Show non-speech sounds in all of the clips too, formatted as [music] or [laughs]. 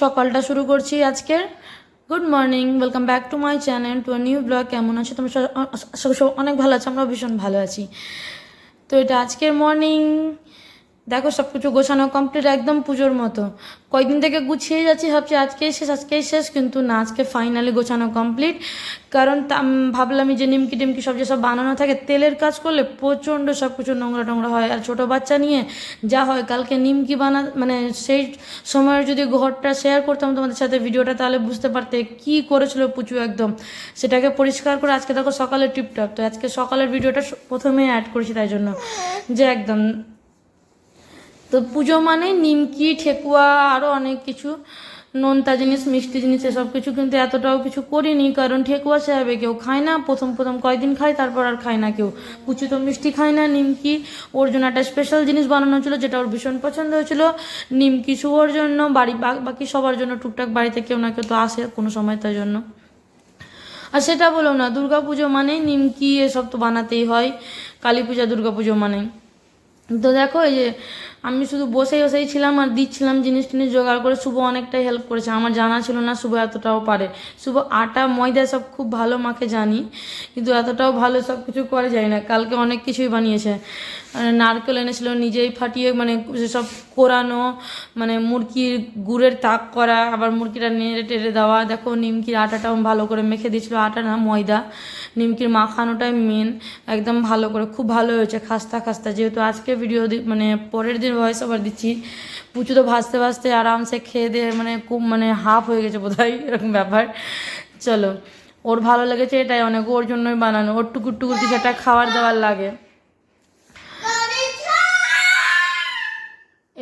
সকালটা শুরু করছি আজকের। Good morning welcome back to my channel to new blog কেমন আছো তোমরা অনেক ভালো আছো আমরা ভীষণ ভালো আছি। তো এটা আজকের মর্নিং দেখো সব কিছু গোছানো কমপ্লিট একদম পুজোর মতো। কয়েকদিন থেকে গুছিয়ে যাচ্ছি, ভাবছি আজকেই শেষ আজকেই শেষ, কিন্তু না, আজকে ফাইনালি গোছানো কমপ্লিট কারণ ভাবলাম যে নিমকি টিমকি সব যেসব বানানো থাকে, তেলের কাজ করলে প্রচণ্ড সব কিছু নোংরা টোংরা হয়। আর ছোটো বাচ্চা নিয়ে যা হয়, কালকে নিমকি বানা মানে সেই সময়ের যদি ঘরটা শেয়ার করতাম তোমাদের সাথে ভিডিওটা, তাহলে বুঝতে পারতে কি করেছিল পুচু একদম। সেটাকে পরিষ্কার করে আজকে দেখো সকালে টিপটপ তো আজকে সকালের ভিডিওটা প্রথমেই অ্যাড করেছি তাই জন্য। যে একদম তো পুজো মানে নিমকি, ঠেকুয়া আরও অনেক কিছু। নোনতা জিনিস, মিষ্টি জিনিস, এসব কিছু কিন্তু এতটাও কিছু করিনি, কারণ ঠেকুয়া সেভাবে কেউ। খায় না, প্রথম প্রথম কয়েকদিন খায়, তারপর আর খায় না কেউ। পুচু তো মিষ্টি খায় না, নিমকি। ওর জন্য একটা স্পেশাল জিনিস বানানো ছিল, যেটা ওর ভীষণ পছন্দ হয়েছিল। নিমকি শুভর জন্য, বাড়ি বাকি সবার জন্য টুকটাক বাড়িতে কেউ না কেউ তো আসে কোনো সময় তাই জন্য। আর সেটা বলো না, দুর্গাপুজো মানে নিমকি, এসব তো বানাতেই হয়। কালী পূজা দুর্গাপুজো মানে। তো দেখো, এই যে আমি শুধু বসেই বসেই ছিলাম আর দিচ্ছিলাম জিনিস টিনিস জোগাড় করে। শুভ অনেকটাই হেল্প করেছে। আমার জানা ছিল না শুভ এতটাও পারে। শুভ আটা, ময়দা সব খুব ভালো, মাকে জানি। কিন্তু এতটাও ভালো সব কিছু করে যায় না। কালকে অনেক কিছুই বানিয়েছে। নারকেল এনেছিল, নিজেই ফাটিয়ে মানে সব কোরানো মানে মুরগির গুড়ের তাক করা, আবার মুরগিটা নেড়ে টেড়ে দেওয়া। দেখো নিমকির আটাটাও ভালো করে মেখে দিয়েছিল। আটা না, ময়দা। নিমকির মাখানোটাই মেন একদম ভালো করে, খুব ভালো হয়েছে। খাস্তা খাস্তা। যেহেতু আজকে ভিডিও মানে পরের দিন ভয়েস ওভার দিচ্ছি। পুচু তো ভাসতে ভাসতে আরামসে খেয়ে দিয়ে মানে খুব মানে হাফ হয়ে গেছে বোধহয়, এরকম ব্যাপার। চলো, ওর ভালো লেগেছে এটাই অনেক, ওর জন্যই বানানো। ওর টুকুর টুকুর কিছু একটা খাবার দাবার লাগে।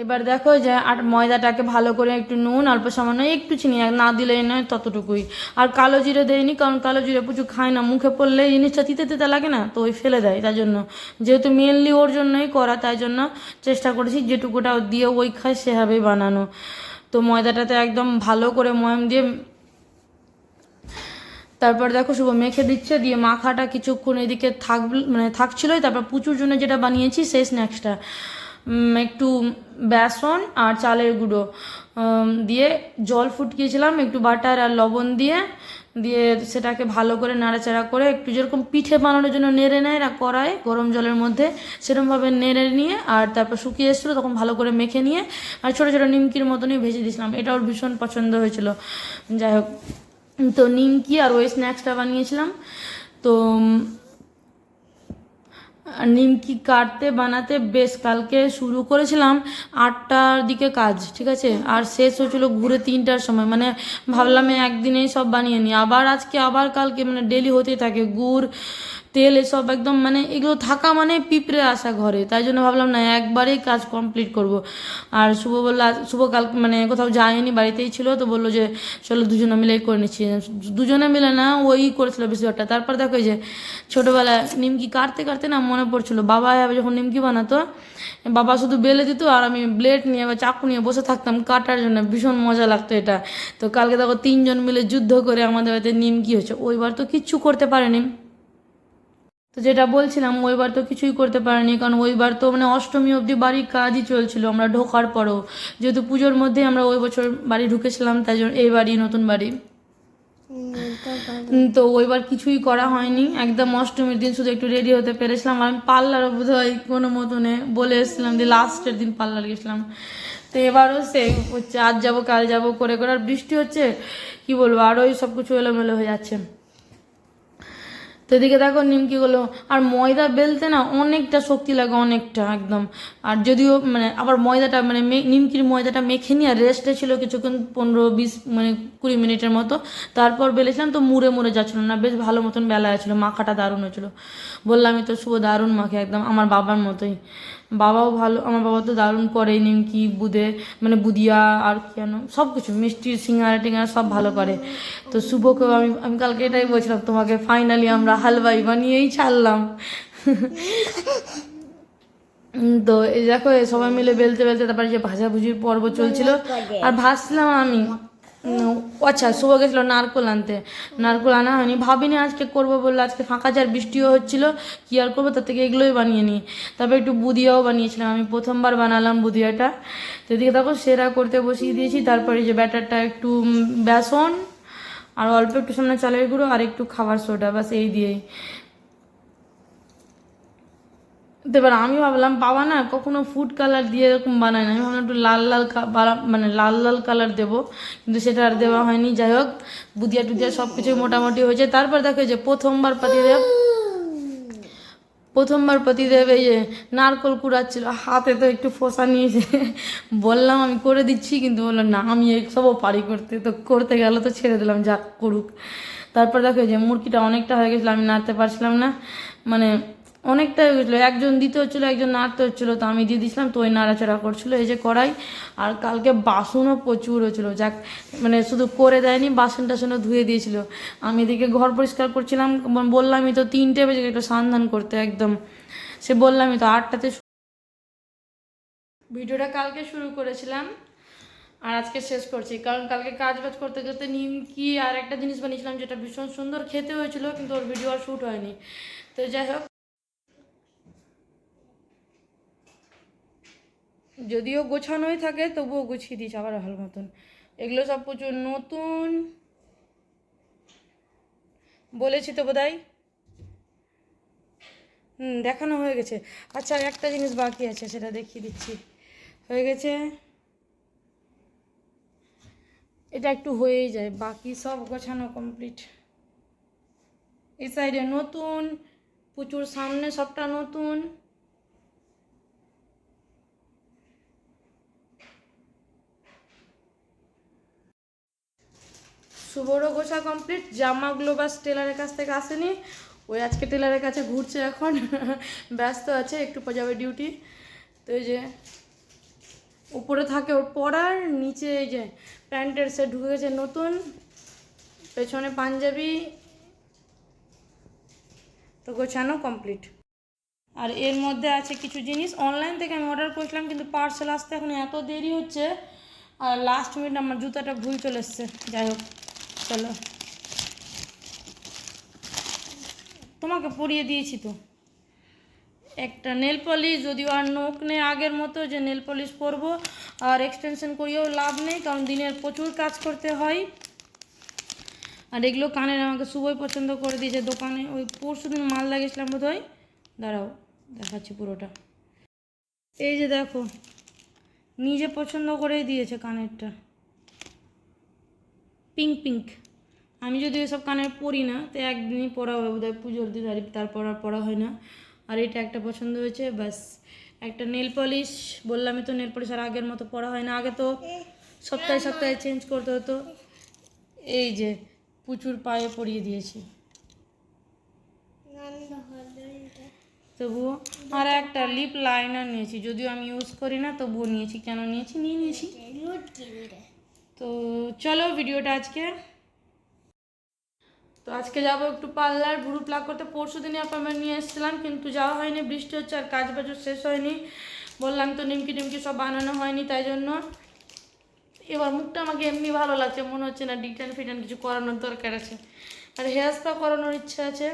এবার দেখো যে আর ময়দাটাকে ভালো করে একটু নুন, অল্প সামান্য একটু চিনি না দিলে নয় ততটুকুই। আর কালো জিরে দেয়নি কারণ কালো জিরে প্রচুর খায় না। মুখে পড়লে জিনিসটা তিতে তিতে লাগে না, তো ওই ফেলে দেয়, তাই জন্য। যেহেতু মেনলি ওর জন্যই করা, তাই জন্য চেষ্টা করেছি, যেটুকুটা দিয়ে ওই খায় সেভাবেই বানানো। তো ময়দাটাতে একদম ভালো করে ময়াম দিয়ে তারপর দেখো শুভ মেখে দিচ্ছে, দিয়ে মাখাটা কিছুক্ষণ এদিকে থাক মানে থাকছিলই, তারপর পুচুর জন্য যেটা বানিয়েছি, সেই স্ন্যাক্সটা একটু বেসন আর চালের গুঁড়ো। দিয়ে জল ফুটকিয়েছিলাম, একটু বাটার আর লবণ দিয়ে। দিয়ে সেটাকে ভালো করে নাড়াচাড়া করে একটু যেরকম পিঠে বানানোর জন্য নেড়ে নেয় না কড়াই, গরম জলের মধ্যে সেরকমভাবে নেড়ে নিয়ে আর তারপর শুকিয়ে এসেছিল তখন ভালো করে মেখে নিয়ে আর ছোটো ছোটো নিমকির মতনই ভেজে দিয়েছিলাম। এটা ওর ভীষণ পছন্দ হয়েছিল। যাই হোক, তো নিমকি আর ওই স্ন্যাক্সটা বানিয়েছিলাম। তো নিমকি কাটতে, বানাতে বেশ কালকে শুরু করেছিলাম আটটার দিকে কাজ, ঠিক আছে? আর শেষ হয়েছিল ঘুরে তিনটার সময় মানে ভাবলাম একদিনেই সব বানিয়ে নিই। আবার আজকে, আবার কালকে মানে ডেলি হতেই থাকে। গুড় তেল এসব একদম মানে এগুলো থাকা মানে পিঁপড়ে আসা ঘরে। তাই জন্য ভাবলাম না, একবারেই কাজ কমপ্লিট করব। আর শুভ বলল, শুভ কাল মানে কোথাও যায়নি, বাড়িতেই ছিল, তো বলল যে, চলো দুজনে মিলেই করে নিচ্ছি। দুজনে মিলে না, ওই করেছিল বেশিরভাগটা তারপর দেখো যে, ছোটোবেলায় নিমকি কাটতে কাটতে না মনে পড়ছিল। বাবা যখন নিমকি বানাতো, বাবা শুধু বেলে দিত আর আমি ব্লেড নিয়ে বা চাকু নিয়ে বসে থাকতাম কাটার জন্য। ভীষণ মজা লাগতো এটা। তো কালকে দেখো তিনজন মিলে যুদ্ধ করে আমাদের বাড়িতে নিমকি হয়েছে। ওইবার তো কিচ্ছু করতে পারেনি। তো যেটা বলছিলাম ওইবার তো কিছুই করতে পারিনি কারণ ওইবার তো মানে অষ্টমী অবধি বাড়ির কাজই চলছিল আমরা ঢোকার পরও। যেহেতু পুজোর মধ্যেই আমরা ওই বছর বাড়ি ঢুকেছিলাম তাই জন্য এই বাড়ি নতুন বাড়ি। তো ওইবার কিছুই করা হয়নি একদম অষ্টমীর দিন শুধু একটু রেডি হতে পেরেছিলাম আর আমি পার্লারও বোধ হয় কোনো মতনে বলে এসেছিলাম যে লাস্টের দিন পার্লার গেছিলাম। তো এবারও সে হচ্ছে আজ যাব কাল যাব করে করে আর বৃষ্টি হচ্ছে কি বলব আরও সব কিছু এলোমেলো হয়ে যাচ্ছে। তো এদিকে দেখো নিমকিগুলো, আর ময়দা বেলতে না অনেকটা শক্তি লাগে, অনেকটা একদম। আর যদিও মানে আবার ময়দাটা মানে নিমকির ময়দাটা মেখে নিয়ে রেস্টে ছিল কিছুক্ষণ, পনেরো বিশ মানে কুড়ি মিনিটের মতো। তারপর বেলেছিলাম তো মুড়ে মুড়ে যাচ্ছিল না, বেশ ভালো মতন বেলা ছিল মাখাটা দারুণ হয়েছিল। বললামই তো শুভ দারুণ মাখে একদম আমার বাবার মতোই। বাবাও ভালো, আমার বাবা তো দারুণ করে নিমকি, বুদে মানে বুদিয়া আর কি যেন সব কিছু মিষ্টি, সিঙ্গারা টিঙ্গারা সব ভালো করে। তো শুভকেও আমি আমি কালকে এটাই বলছিলাম, তোমাকে ফাইনালি আমরা হালুয়াই বানিয়েই ছাড়লাম। তো এই দেখো সবাই মিলে বেলতে বেলতে তারপরে যে ভাজাভুজির পর্ব চলছিল। আর ভাসলাম আমি। আচ্ছা শুভ গেছিল নারকোল আনতে। নারকোল আনা হয়নি। ভাবিনি আজকে করব বলল আজকে ফাঁকা যার বৃষ্টিও হচ্ছিল কি আর করব? তার থেকে এগুলোই বানিয়ে নিই। তারপর একটু বুদিয়াও বানিয়েছিলাম। আমি প্রথমবার বানালাম বুদিয়াটা। তো এদিকে দেখো সেরা করতে বসিয়ে দিয়েছি। তারপরে যে ব্যাটারটা একটু বেসন আর অল্প একটু সামনে চালের গুঁড়ো আর একটু খাবার সোডা বাস এই দিয়েই। তো এবার আমি ভাবলাম, বাবা না কখনো ফুড কালার দিয়ে এরকম বানায় না। আমি ভাবলাম একটু লাল লাল মানে লাল লাল কালার দেবো, কিন্তু সেটা আর দেওয়া হয়নি। যাই হোক, বুদিয়া টুদিয়া সব কিছুই মোটামুটি হয়েছে। তারপর দেখো যে প্রথমবার পাতিদেব প্রথমবার পতিদেব এই যে নারকল কুড়াচ্ছিল, হাতে তো একটু ফোসা নিয়েছে। বললাম, আমি করে দিচ্ছি। কিন্তু বলল, না, আমি এসবও পারি করতে। তো করতে গেল, তো ছেড়ে দিলাম যা করুক। তারপর দেখো যে মুরগিটা অনেকটা হয়ে গেছিল, আমি নাড়তে পারছিলাম না। মানে অনেকটা হয়ে গেছিল। একজন দিতে হচ্ছিল, একজন নাড়তে হচ্ছিল। তো আমি দিয়ে দিয়েছিলাম, তো ওই নাড়াচাড়া করছিল। এই যে কড়াই, আর কালকে বাসনও প্রচুর হয়েছিল। যাক মানে শুধু করে দেয়নি, বাসন টাসনও ধুয়ে দিয়েছিল। আমি এদিকে ঘর পরিষ্কার করছিলাম বললামই তো তিনটে বেজে একটু সান্ধান করতে একদম। সে বললামই তো আটটাতে ভিডিওটা কালকে শুরু করেছিলাম, আর আজকে শেষ করছি। কারণ কালকে কাজ বাজ করতে করতে নিমকি আর একটা জিনিস বানিয়েছিলাম, যেটা ভীষণ সুন্দর খেতে হয়েছিল, কিন্তু ওর ভিডিও আর শ্যুট হয়নি। তো যাই হোক যদিও গোছানোই থাকে, তবুও গুছিয়ে দিয়েছে আবার ভালো মতন। এগুলো সব প্রচুর নতুন। বলেছি তো বোধহয়। হুম, দেখানো হয়ে গেছে। আচ্ছা আর একটা জিনিস বাকি আছে, সেটা দেখিয়ে দিচ্ছি। হয়ে গেছে। এটা একটু হয়েই যায়, বাকি সব গোছানো কমপ্লিট এই সাইডে নতুন, প্রচুর সামনে সবটা নতুন। শুভরও গোছা কমপ্লিট জামাগুলো বাস টেলারের কাছ থেকে আসেনি। ওই আজকে টেলারের কাছে ঘুরছে এখন, [laughs] ব্যস্ত আছে, একটু যাবে ডিউটি তো এই যে, উপরে থাকে ওর পরার, নিচে এই যে প্যান্টের সেট ঢুকে গেছে নতুন, পেছনে পাঞ্জাবি। তো গোছানো কমপ্লিট আর এর মধ্যে আছে কিছু জিনিস। অনলাইন থেকে আমি অর্ডার করেছিলাম, কিন্তু পার্সেল আসতে এখন এত দেরি হচ্ছে। আর লাস্ট মিনিট আমার জুতাটা ভুল চলে এসছে। যাই হোক। চলো। তোমাকে পরিয়ে দিয়েছি তো। একটা নেল পলিশ যদিও আর নখ নেই আগের মতো যে নেল পলিশ পরবো, আর এক্সটেনশন করিয়েও লাভ নেই, কারণ দিনের প্রচুর কাজ করতে হয়। আর এগুলো কানের আমাকে শুভই পছন্দ করে দিয়েছে দোকানে। ওই পরশু দিন মাল লাগিয়েছিলাম বোধ হয় দাঁড়াও, দেখাচ্ছি পুরোটা। এই যে দেখো, নিজে পছন্দ করেই দিয়েছে কানেরটা। পিঙ্ক পিঙ্ক আমি যদি এসব কানের পরি না, তো একদিনই পরা হবে বোধহয় পুজোর দিন, আর তারপর আর পরা হয় না। আর এটা একটা পছন্দ হয়েছে, ব্যাস। একটা নেল পলিশ বললামই তো নেল পলিশ আর আগের মতো পরা হয় না। আগে তো সপ্তাহে সপ্তাহে চেঞ্জ করতে হতো। এই যে, প্রচুর পায়ে পরিয়ে দিয়েছি। তবুও আর একটা লিপ লাইনার নিয়েছি। যদিও আমি ইউজ করি না, তবুও নিয়েছি। কেন নিয়েছি? নিয়ে নিয়েছি। তো চলো ভিডিওটা আজকে। তো আজকে যাব একটু পার্লার ভুরু প্লাক করতে। পরশু দিনে অ্যাপয়েন্টমেন্ট নিয়ে এসেছিলাম, কিন্তু যাওয়া হয়নি, বৃষ্টি হচ্ছে আর কাজ বাজও শেষ হয়নি। বললাম তো নিমকি টিমকি সব বানানো হয়নি, তাই জন্য। এবার মুখটা আমাকে এমনি ভালো লাগছে, মনে হচ্ছে না ডিটান ফিটান কিছু করানোর দরকার আছে। আর হেয়ার স্পা করানোর ইচ্ছা আছে।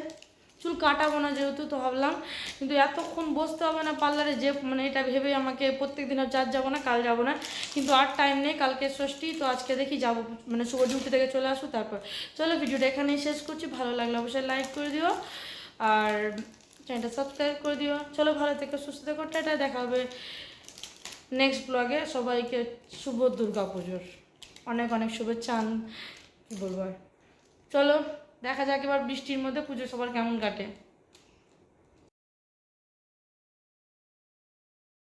চুল কাটাবো না যেহেতু তো ভাবলাম। কিন্তু এতক্ষণ বসতে হবে না পার্লারে যে মানে এটা ভেবে আমাকে প্রত্যেক দিন আর যাব না, কাল যাব না। কিন্তু আর টাইম নেই, কালকে ষষ্ঠী, তো আজকে দেখি যাব মানে শুভ ডিউটি থেকে চলে আসব তারপর। চলো ভিডিওটা এখানেই শেষ করছি, ভালো লাগলে অবশ্যই লাইক করে দিও। আর চ্যানেলটা সাবস্ক্রাইব করে দিও। চলো ভালো থেকে, সুস্থ থেকো, টাটা, দেখা হবে নেক্সট ব্লগে সবাইকে শুভ দুর্গা পুজোর অনেক অনেক শুভেচ্ছা, কি বলব চলো। দেখা যাক এবার বৃষ্টির মধ্যে পুজো সবার কেমন কাটে।